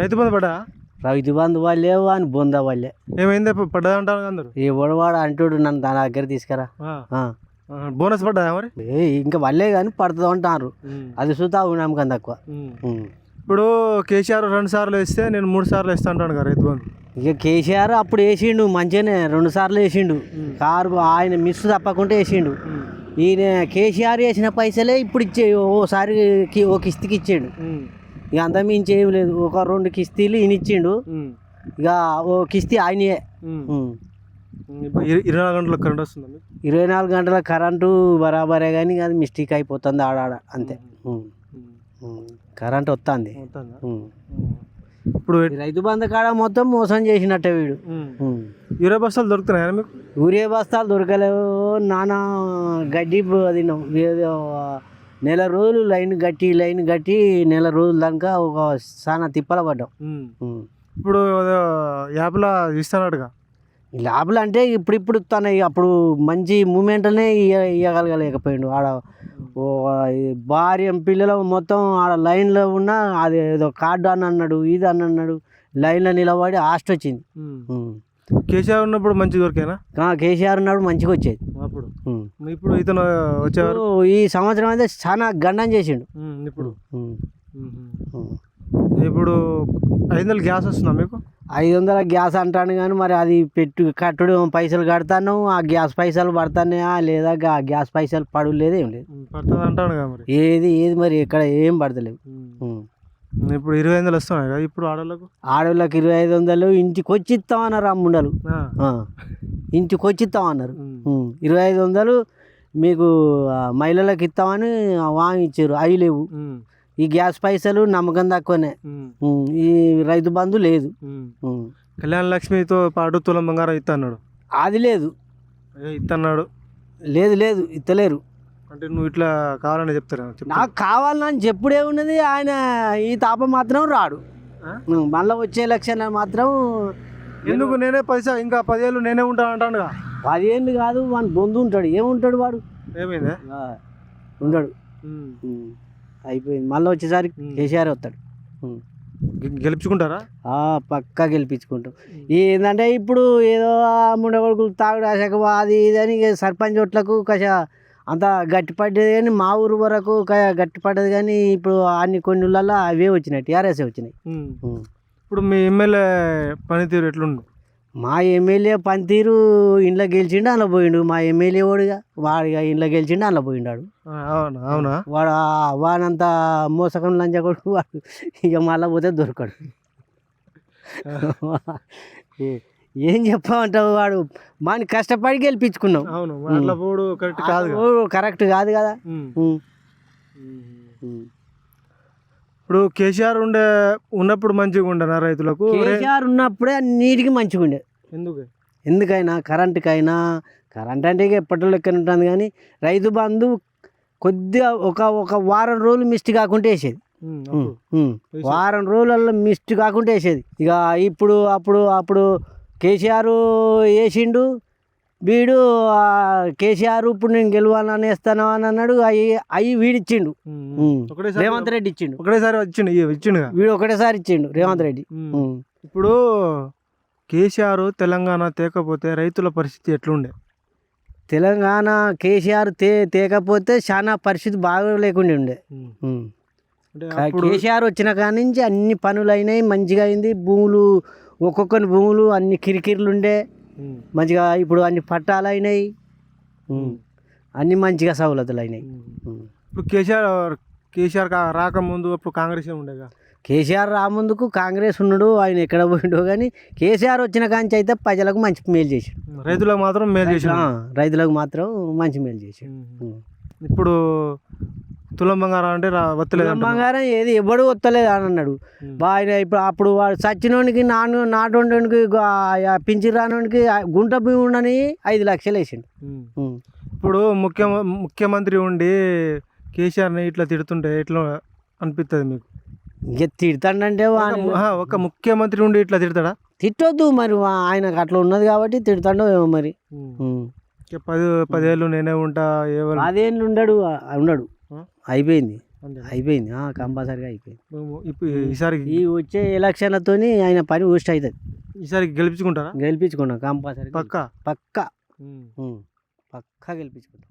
రైతు బంధు పడ్డా? రైతు బంధు వాళ్ళే అని బొంద వాళ్ళే ఏమైంది పడ్డది అంటారు అందరు? ఎవడు వాడు అంటాడు నన్ను తన దగ్గర తీసుకురా. బోనస్ పడ్డా మరి? ఏ ఇంకా వాళ్ళే కానీ పడుతుంది అంటారు. అది చూతా నమ్మకం తక్కువ. ఇప్పుడు కేసీఆర్ రెండు సార్లు వేస్తే నేను మూడు సార్లు వేస్తా అంటాను కదా రైతు బంధు. ఇక కేసీఆర్ అప్పుడు వేసిండు మంచిగానే రెండు సార్లు వేసిండు. కారు ఆయన మిస్ తప్పకుండా వేసిండు. ఈయన కేసీఆర్ వేసిన పైసలే ఇప్పుడు ఇచ్చే ఓసారి కి- ఓ కిస్తీకి ఇచ్చాడు. ఇక అంత మించి ఏం లేదు ఒక రెండు కిస్తీలు ఈయన ఇచ్చిండు. ఇక ఓ కిస్తీ ఆయనయే. ఇప్పుడు ఇర- ఇరవై నాలుగు గంటలకు కరెంట్ వస్తుందా మీకు ఇరవై నాలుగు గంటల కరెంటు బరాబరే కానీ అది మిస్టేక్ అయిపోతుంది ఆడాడ అంతే. ఉమ్. కరెంట్ వస్తుంది. ఉమ్. ఇప్పుడు ఈ రైతు బంధు కాడ మొత్తం మోసం చేసినట్టే వీడు ఉమ్. ఇరవై బస్తాలు దొరుకుతున్నాయా మీకు ఊరే బస్తాలు దొరకలేవు నానా గడ్డి బ- అది న- ఏదో నెల రోజులు లైన్ గట్టి లైన్ గట్టి నెల రోజుల దాకా ఒక చాలా తిప్పల పడ్డాం. ఇప్పుడు యాప్లో ఇస్తానట్టుగా ఈ లాభాలు అంటే ఇప్పుడు ఇప్పుడు తన అప్పుడు మంచి మూమెంట్నే ఇవ్వగలగలేకపోయిండు ఆడ భార్య పిల్లలు మొత్తం ఆడ లైన్లో ఉన్న అది ఏదో కార్డు అని అన్నాడు ఇది అని అన్నాడు లైన్లో నిలబడి హాస్ట్ వచ్చింది. కేసీఆర్ ఉన్నప్పుడు మంచి దొరికేనా? ఆ, కేసీఆర్ ఉన్నాడు మంచిగా వచ్చేది. అప్పుడు. ఇప్పుడు ఇతను వచ్చేవారు? ఈ సంవత్సరం అయితే చాలా గండం చేసిండు. ఇప్పుడు. ఇప్పుడు ఐదు వందలు గ్యాస్ వస్తుందా మీకు? ఐదు వందల గ్యాస్ అంటాను కానీ మరి అది పెట్టు కట్టుడు పైసలు కడతాను ఆ గ్యాస్ పైసలు పడతానయా లేదా? గా- గ్యాస్ పైసలు పడు లేదు ఏం లేదు. పడుతుంది అంటాను మరి. ఏది ఏది మరి ఇక్కడ ఏం పడతలేవు. ఉం. ఇప్పుడు ఇరవై వందలు వస్తున్నాయి కదా ఇప్పుడు ఆడవాళ్ళకు ఆడవాళ్ళకి ఇరవై ఐదు వందలు ఇంటికి వచ్చి ఇస్తామన్నారు అమ్ముండలు. ఇంటికి వచ్చి ఇస్తామన్నారు. ఇరవై ఐదు వందలు మీకు మహిళలకు ఇస్తామని వామి ఇచ్చారు అవి లేవు. ఈ గ్యాస్ పైసలు నమ్మకం తక్కువనే. ఈ రైతు బంధు లేదు. కళ్యాణ లక్ష్మితో పాటు తులం బంగారం ఇస్తాడు అది లేదు. ఇస్తున్నాడు లేదు లేదు ఇత్తలేరు. అంటే నువ్వు ఇట్లా కావాలని చెప్తారా? చెప్తా నాకు కావాలని చెప్పుడే ఉన్నది ఆయన ఈ తాప మాత్రం రాడు? మళ్ళీ వచ్చే ఎలక్షన్ మాత్రం ఎందుకు నేనే పైసా? ఇంకా పదేళ్ళు నేనే ఉంటాను అంటానుగా. పదిహేను కాదు వాని బొందు ఉంటాడు. ఏముంటాడు వాడు? ఏమైందే? ఉండడు. అయిపోయింది. మళ్ళీ వచ్చేసరికి. కేసీఆర్ వస్తాడు. ఉం. గె- గెలుపుకుంటారా ఆ, పక్కా గెలిపించుకుంటాం. ఏంటంటే ఇప్పుడు ఏదో ముండగొడుకులు తాగుడు ఆశకు అది ఇది అని సర్పంచ్ ఓట్లకు కష అంత గట్టి పడ్డది కానీ మా ఊరు వరకు క- గట్టి పడ్డది కానీ ఇప్పుడు అన్ని కొన్ని ఊళ్ళల్లో అవే వచ్చినాయి టీఆర్ఎస్ వచ్చినాయి. ఇప్పుడు మీ ఎమ్మెల్యే పనితీరు ఎట్లుండు మా ఎమ్మెల్యే పనితీరు ఇంట్లో గెలిచిండు అందులో పోయిండు. మా ఎమ్మెల్యే వాడుగా వాడిగా ఇంట్లో గెలిచిండు అందులో పోయిండాడు. అవునా? అవునా? వాడు వానంత మోసకం లంచ కొడుకు వాడు. ఇక మళ్ళీ పోతే దొరకడు. ఏ- చెప్పమంటావు వాడు? మన కష్టపడి గెలిపించుకున్నాం. అవును అట్లా పోడు కరెక్ట్ కాదు కరెక్ట్ కాదు కదా. ఇప్పుడు కేసీఆర్ ఉండే ఉన్నప్పుడు మంచిగా ఉండనా రైతులకు? కేసీఆర్ ఉన్నప్పుడే నీటికి మంచిగా ఉండేది ఎందుకు? ఎందుకైనా కరెంటుకైనా కరెంట్ అంటే ఇక ఎప్పటి లెక్కన ఉంటుంది కానీ రైతు బంధు కొద్దిగా ఒక ఒక వారం రోజులు మిస్ట్ కాకుండా వేసేది. వారం రోజులలో మిస్ట్ కాకుండా వేసేది. ఇక ఇప్పుడు అప్పుడు అప్పుడు కేసీఆర్ వేసిండు వీడు కేసీఆర్ ఇప్పుడు నేను గెలవాలని వేస్తాను అని అన్నాడు అవి అవి వీడిచ్చిండు. రేవంత్ రెడ్డి ఇచ్చిండు. ఒకటేసారి వచ్చిండు ఇయ్య, ఇచ్చిండుగా? వీడు ఒకటేసారి ఇచ్చిండు రేవంత్ రెడ్డి. ఇప్పుడు కేసీఆర్ తెలంగాణ తేకపోతే రైతుల పరిస్థితి ఎట్లుండే? తెలంగాణ కేసీఆర్ తే తేకపోతే చాలా పరిస్థితి బాగా లేకుండా ఉండే. కేసీఆర్ వచ్చిన కాడ నుంచి అన్ని పనులు అయినాయి మంచిగా అయింది భూములు ఒక్కొక్కరి భూములు అన్ని కిరికిర్లు ఉండే మంచిగా ఇప్పుడు అన్ని పట్టాలు అయినాయి. అన్ని మంచిగా సవలతులు అయినాయి. ఇప్పుడు కేసీఆర్ కేసీఆర్ రాకముందు అప్పుడు కాంగ్రెస్ ఉండేగా కేసీఆర్ రాముందుకు కాంగ్రెస్ ఉన్నాడు ఆయన ఎక్కడ పోయిండో కానీ కేసీఆర్ వచ్చిన కాంచి అయితే ప్రజలకు మంచి మేలు ఉమ్, రైతులకు మాత్రం మేలు ఆ, రైతులకు మాత్రం మంచి మేలు చేసాడు. ఉం. ఇప్పుడు తులం బంగారం అంటే వత్తలేదు తులం బంగారం ఏది ఎవడు వస్తలేదు అని అన్నాడు. ఆయన ఇప్పుడు అప్పుడు వాడు చచ్చినోనికి నాను నాటోనికి పింఛన్ రానోనికి గుంట భూమి ఉండని ఐదు లక్షలు వేసిండు. ఇప్పుడు ముఖ్య ముఖ్యమంత్రి ఉండి కేసీఆర్ని ఇట్లా తిడుతుంటే ఎట్లా అనిపిస్తుంది మీకు? ఇక తిడతాడంటే ఒక- ముఖ్యమంత్రి ఉండి ఇట్లా తిడతాడా? తిట్టొద్దు మరి ఆయనకు అట్లా ఉన్నది కాబట్టి తిడతాడో ఏమో మరి. పది పదేళ్ళు నేనే ఉంటా ఎవరు అదేంటి ఉండడు ఉండడు? అయిపోయింది. అయిపోయింది. కంపల్సరీగా అయిపోయింది. ఇప్పుడు ఈసారి ఈ వచ్చే ఎలక్షన్లతోని ఆయన పని ఊస్ట్ అవుతుంది. ఈసారి గెలిపించుకుంటారా? గెలిపించుకున్నాం కంపల్సరీ పక్కా? పక్కా. పక్కా గెలిపించుకుంటాం.